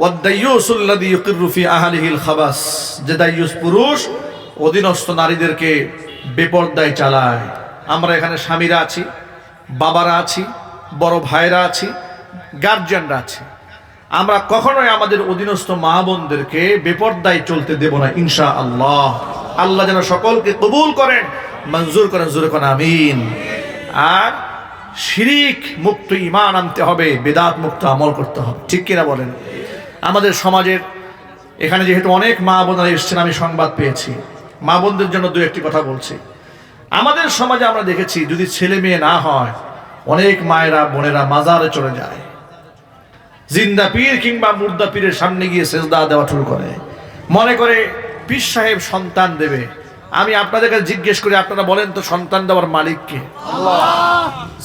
ওয়াদ্দাইয়ুসুল্লাযী ইউকিররু ফি আহলিহিল খাবাস যে দাইয়ুস পুরুষ, অধীনস্থ নারীদেরকে বেপর্দায় চালায়। আমরা এখানে স্বামীরা আছি, বাবারা আছি, বড় ভাইরা আছি গার্জিয়ানরা আছি। আমরা কখনোই আমাদের অধীনস্থ মা বোনদেরকে বেপর্দায় চলতে দেব না ইনশা আল্লাহ আল্লাহ যেন সকলকে কবুল করেন, মঞ্জুর করেন, জোরে কোন, আমিন। আর শিরিক মুক্ত ইমান আনতে হবে, বেদাত মুক্ত আমল করতে হবে। ঠিক কিনা বলেন? আমাদের সমাজের এখানে যেহেতু অনেক মা বোনেরা এসছেন, আমি সংবাদ পেয়েছি। মা বোনদের জন্য দু একটি কথা বলছি। আমাদের সমাজে আমরা দেখেছি, যদি ছেলে মেয়ে না হয়, অনেক মায়েরা, বোনেরা মাজারে চলে যায়। জিন্দা পীর কিংবা মুর্দা পীরের সামনে গিয়ে সেজদা দেওয়া শুরু করে। মনে করে পীর সাহেব সন্তান দেবে। আমি আপনাদের কাছে জিজ্ঞেস করি, আপনারা বলেন তো সন্তান দেওয়ার মালিককে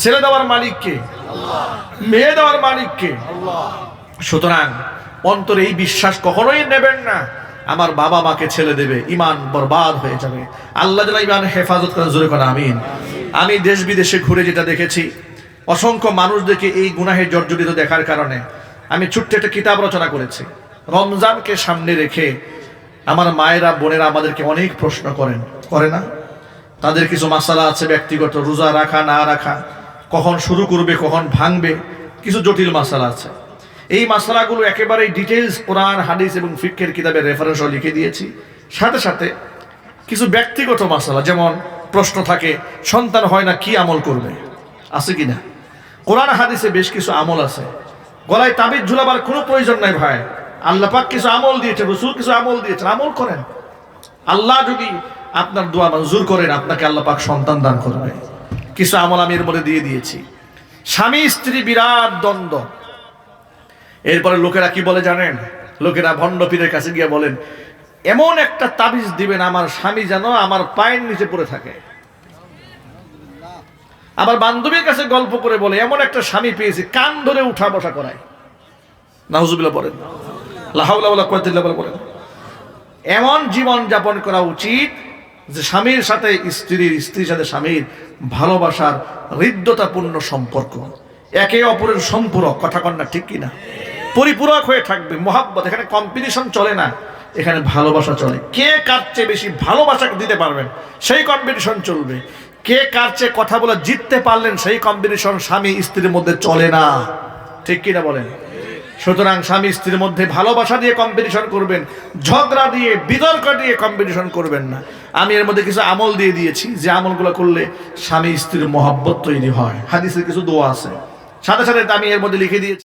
ছেলে দেওয়ার মালিককে মেয়ে দেওয়ার মালিককে সুতরাং অন্তরে এই বিশ্বাস কখনোই নেবেন না। আমার বাবা মাকে ছেলে দেবে ইমান বরবাদ হয়ে যাবে। আল্লাহ ইমান হেফাজত করে জোরে করে আমিন। আমি দেশ বিদেশে ঘুরে যেটা দেখেছি, অসংখ্য মানুষদেরকে এই গুনাহে জর্জরিত দেখার কারণে আমি ছোট্ট একটা কিতাব রচনা করেছি। রমজানকে সামনে রেখে আমার মায়েরা, বোনেরা আমাদেরকে অনেক প্রশ্ন করেন। করে না? তাদের কিছু মাসালা আছে, ব্যক্তিগত, রোজা রাখা, না রাখা, কখন শুরু করবে, কখন ভাঙবে, কিছু জটিল মাসালা আছে। এই মাসালাগুলো একেবারে ডিটেলস কোরআন, হাদিস এবং ফিকের কিতাবের রেফারেন্সও লিখে দিয়েছি। সাথে সাথে কিছু ব্যক্তিগত মাসালা, যেমন প্রশ্ন থাকে, সন্তান হয় না, কি আমল করবে? আছে কি না কোরআন, হাদিসে বেশ কিছু আমল আছে। গলায় তাবিজ ঝুলাবার কোনো প্রয়োজন নাই ভাই। আল্লাহ পাক কিছু আমল দিয়েছে রসুল কিছু আমল দিয়েছেন, আমল করেন। আল্লাহ যদি আপনার দোয়া মঞ্জুর করেন, আপনাকে আল্লাহ পাক সন্তান দান করবে। কিছু আমল আমি এর মধ্যে দিয়ে দিয়েছি। স্বামী স্ত্রী বিরাট দ্বন্দ্ব। এরপরে লোকেরা কি বলে জানেন? লোকেরা ভণ্ড পীরের কাছে গিয়ে বলেন, এমন একটা তাবিজ দিবেন আমার স্বামী যেন আমার পায়ের নিচে পড়ে থাকে। আমার বান্ধবীর কাছে গল্প করে বলে, এমন একটা স্বামী পেয়েছি, কান ধরে উঠা বসা করায়। বলেন বলেন এমন জীবন যাপন করা উচিত যে স্বামীর সাথে স্ত্রীর স্ত্রীর সাথে স্বামীর ভালোবাসার হৃদ্যতাপূর্ণ সম্পর্ক। একে অপরের সম্পূরক, কথা কন্যা ঠিক কিনা? পরিপূরক হয়ে থাকবে, মোহাব্বত, এখানে কম্পিটিশন চলে না, এখানে ভালোবাসা চলে। কে কার চেয়ে বেশি ভালোবাসা দিতে পারবেন, সেই কম্পিটিশন চলবে। কে কার চেয়ে কথা বলে জিততে পারলেন, সেই কম্পিটিশন স্বামী স্ত্রীর মধ্যে চলে না। ঠিক কিনা বলেন? সুতরাং স্বামী স্ত্রীর মধ্যে ভালোবাসা দিয়ে কম্পিটিশন করবেন, ঝগড়া দিয়ে, বিতর্ক দিয়ে কম্পিটিশন করবেন না। আমি এর মধ্যে কিছু আমল দিয়ে দিয়েছি, যে আমলগুলো করলে স্বামী স্ত্রীর মহাব্বত তৈরি হয়। হাদিসের কিছু দোয়া আছে। সাথে সাথে আমি এর মধ্যে লিখে দিয়েছি